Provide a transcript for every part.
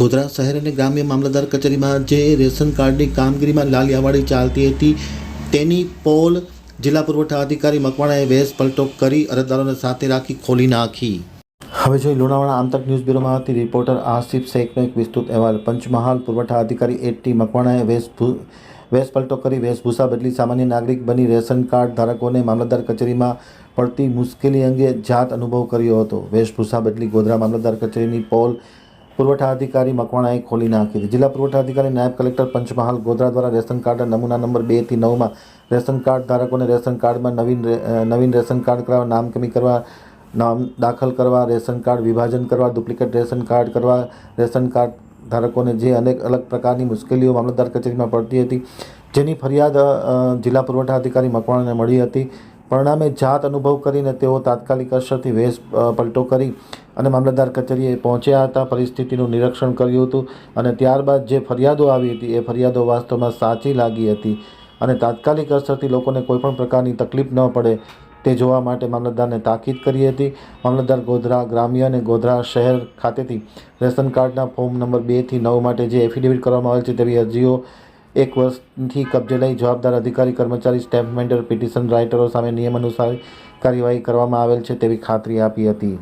ગોધરા શહેર અને ગ્રામ્ય મામલતદાર કચેરીમાં જે રેશન કાર્ડની કામગીરીમાં લાલિયાવાડી ચાલતી હતી, તેની પોલ જિલ્લા પુરવઠા અધિકારી મકવાણાએ વેશ પલટો કરી અરજદારોને સાથે રાખી ખોલી નાખી. હવે જોઈ લોનાવાડા આંતક ન્યૂઝ બ્યુરોમાંથી રિપોર્ટર આસિફ શેખનો એક વિસ્તૃત અહેવાલ. પંચમહાલ પુરવઠા અધિકારી એ ટી મકવાણાએ વેશ વેશપલટો કરી વેશભૂષા બદલી સામાન્ય નાગરિક બની રેશન કાર્ડ ધારકોને મામલતદાર કચેરીમાં પડતી મુશ્કેલી અંગે જાત અનુભવ કર્યો હતો. વેશભૂષા બદલી ગોધરા મામલતદાર કચેરીની પોલ પુરવઠા અધિકારી મકવાણાએ ખોલી નાખી હતી જિલ્લા પુરવઠા અધિકારી નાયબ કલેક્ટર પંચમહાલ ગોધરા દ્વારા રેશન કાર્ડના નમૂના નંબર બેથી નવમાં રેશન કાર્ડ ધારકોને રેશન કાર્ડમાં નવીન નવીન રેશન કાર્ડ કરવા નામકમી કરવા, નામ દાખલ કરવા, રેશન કાર્ડ વિભાજન કરવા, ડુપ્લિકેટ રેશન કાર્ડ કરવા, રેશન કાર્ડ ધારકોને જે અનેક અલગ પ્રકારની મુશ્કેલીઓ મામલતદાર કચેરીમાં પડતી હતી, જેની ફરિયાદ જિલ્લા પુરવઠા અધિકારી મકવાણાને મળી હતી. પરિણામે જાત અનુભવ કરીને તેઓ તાત્કાલિક અસરથી વેશ પલટો કરી અને મામલતદાર કચેરીએ પહોંચ્યા હતા, પરિસ્થિતિનું નિરીક્ષણ કર્યું હતું અને ત્યારબાદ જે ફરિયાદો આવી હતી, એ ફરિયાદો વાસ્તવમાં સાચી લાગી હતી અને તાત્કાલિક અસરથી લોકોને કોઈપણ પ્રકારની તકલીફ ન પડે તે જોવા માટે મામલતદારને તાકીદ કરી હતી. મામલતદાર ગોધરા ગ્રામ્ય અને ગોધરા શહેર ખાતેથી રેશન કાર્ડના ફોર્મ નંબર બેથી નવ માટે જે એફિડેવિટ કરવામાં આવેલ છે તેવી અરજીઓ એક વર્ષથી કબજે લઈ જવાબદાર અધિકારી, કર્મચારી, સ્ટેમ્પ મેન્ટર પિટિશન રાઇટરો સામે નિયમ અનુસાર કાર્યવાહી કરવામાં આવેલ છે તેવી ખાતરી આપી હતી.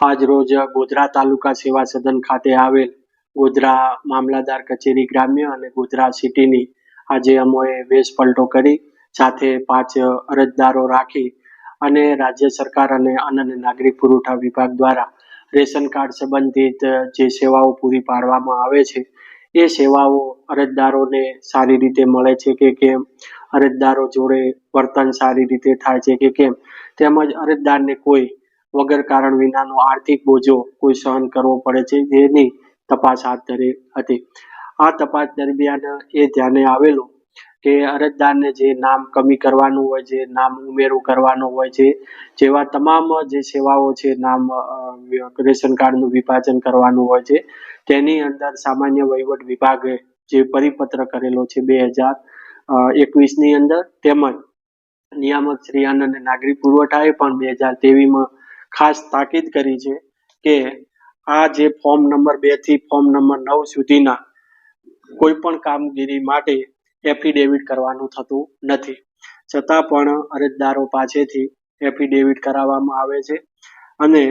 આજ રોજ ગોધરા તાલુકા સેવા સદન ખાતે આવેલ ગોધરા મામલાદાર કચેરી ગ્રામ્ય અને ગોધરા સિટીની આજે અમોએ વેશ પલટો કરી, સાથે પાંચ અરજદારો રાખી અને રાજ્ય સરકાર અને અન્ન અને નાગરિક પુરવઠા વિભાગ દ્વારા રેશન કાર્ડ સંબંધિત જે સેવાઓ પૂરી પાડવામાં આવે છે, એ સેવાઓ અરજદારોને સારી રીતે મળે છે કે કેમ? અરજદારો જોડે વર્તન સારી રીતે થાય છે કે કેમ? તેમજ અરજદારને કોઈ વગર કારણ વિનાનો આર્થિક બોજો કોઈ સહન કરવો પડે છે, જેની તપાસ હાથ ધરી હતી. આ તપાસ દરમિયાન એ ધ્યાને આવેલું કે અરજદારને જે નામ કમી કરવાનું હોય છે નામ ઉમેરું કરવાનું હોય છે જેવા તમામ જે સેવાઓ છે, નામ રેશન કાર્ડનું વિભાજન કરવાનું હોય છે, તેની અંદર સામાન્ય વહીવટ વિભાગે જે પરિપત્ર કરેલો છે બે હજાર એકવીસની અંદર તેમજ નિયામક શ્રી અન્ન અને નાગરિક પુરવઠાએ પણ બે હજાર તેવીસમાં ખાસ તાકીદ કરી છે કે આ જે ફોર્મ નંબર બેથી ફોર્મ નંબર નવ સુધીના કોઈ પણ કામગીરી માટે એફિડેવિટ કરવાનું થતું નથી. છતાં પણ અરજદારો પાસેથી એફિડેવિટ કરાવવામાં આવે છે અને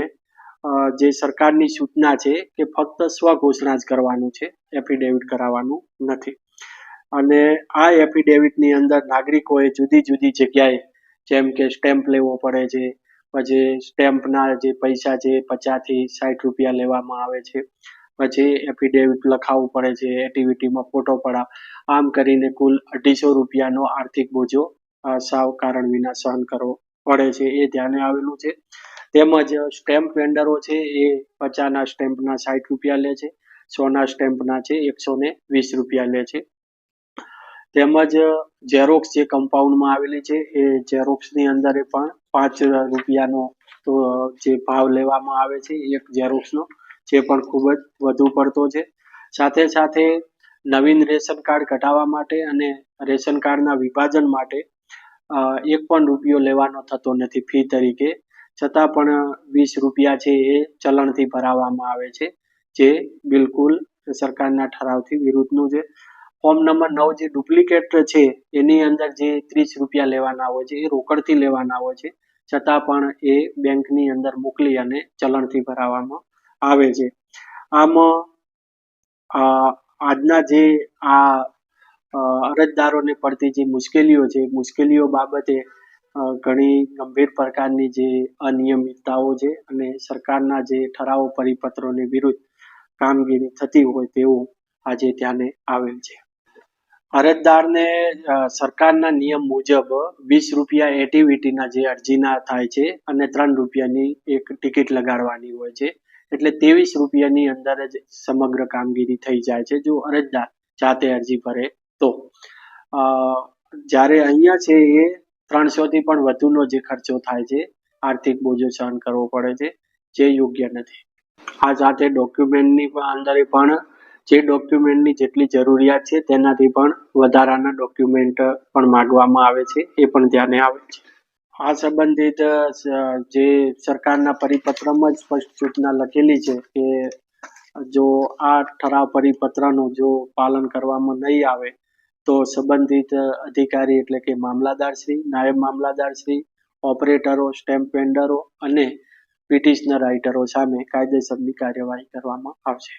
જે સરકારની સૂચના છે કે ફક્ત સ્વઘોષણા જ કરવાનું છે, એફિડેવિટ કરાવવાનું નથી. અને આ એફિડેવિટની અંદર નાગરિકોએ જુદી જુદી જગ્યાએ જેમ કે સ્ટેમ્પ લેવો પડે છે પછી સ્ટેમ્પના જે પૈસા છે પચાસથી સાઠ રૂપિયા લેવામાં આવે છે. પછી એફિડેવિટ લખાવવું પડે છે એક્ટિવિટીમાં ફોટો પડાવ. આમ કરીને કુલ અઢીસો રૂપિયાનો આર્થિક બોજો સાવ કારણ વિના સહન કરવો પડે છે, એ ધ્યાને આવેલું છે. તેમજ સ્ટેમ્પ વેન્ડરો છે એ પચાસના સ્ટેમ્પના સાઠ રૂપિયા લે છે, સોના સ્ટેમ્પના છે એકસો ને વીસ રૂપિયા લે છે. તેમજ ઝેરોક્સ જે કમ્પાઉન્ડમાં આવેલી છે, એ ઝેરોક્સની અંદર પણ પાંચ રૂપિયાનો તો જે ભાવ લેવામાં આવે છે એક ઝેરોક્સનો જે પણ ખૂબ જ વધુ પડતો છે. સાથે સાથે નવીન રેશન કાર્ડ કઢાવવા માટે અને રેશન કાર્ડના વિભાજન માટે એક પણ રૂપિયો લેવાનો થતો નથી ફી તરીકે. છતાં પણ વીસ રૂપિયા છે એ ચલણથી ભરાવવામાં આવે છે, જે બિલકુલ સરકારના ઠરાવથી વિરુદ્ધનું છે. ફોર્મ નંબર નવ જે ડુપ્લિકેટ છે, એની અંદર જે ત્રીસ રૂપિયા લેવાના હોય છે, એ રોકડથી લેવાના હોય છે. છતાં પણ એ બેંકની અંદર મોકલી અને ચલણથી ભરાવવામાં આવે છે. આમ આજના જે આ અરજદારોને પડતી જે મુશ્કેલીઓ છે મુશ્કેલીઓ બાબતે ઘણી ગંભીર પ્રકારની જે અનિયમિતતાઓ છે અને સરકારના જે ઠરાવો પરિપત્રોની વિરુદ્ધ કામગીરી થતી હોય તેવું આજે ધ્યાને આવેલ છે. અરજદારને સરકારના નિયમ મુજબ વીસ રૂપિયા એટીવીટીના જે અરજીના થાય છે અને ત્રણ રૂપિયાની એક ટિકિટ લગાડવાની હોય છે. એટલે ત્રેવીસ રૂપિયાની અંદર જ સમગ્ર કામગીરી થઈ જાય છે જો અરજદાર જાતે અરજી ભરે તો. જ્યારે અહીંયા છે એ ત્રણસોથી પણ વધુનો જે ખર્ચો થાય છે, આર્થિક બોજો સહન કરવો પડે છે, જે યોગ્ય નથી. આ સાથે ડોક્યુમેન્ટની અંદર પણ જે ડોક્યુમેન્ટની જેટલી જરૂરિયાત છે તેનાથી પણ વધારાના ડોક્યુમેન્ટ પણ માંગવામાં આવે છે, એ પણ ધ્યાને આવે છે. આ સંબંધિત જે સરકારના પરિપત્રમાં જ સ્પષ્ટ સૂચના લખેલી છે કે જો આ ઠરાવ પરિપત્રનું જો પાલન કરવામાં નહીં આવે, તો સંબંધિત અધિકારી એટલે કે મામલાદારશ્રી નાયબ મામલાદારશ્રી ઓપરેટરો સ્ટેમ્પ વેન્ડરો અને પિટિશનર રાઇટરો સામે કાયદેસરની કાર્યવાહી કરવામાં આવશે.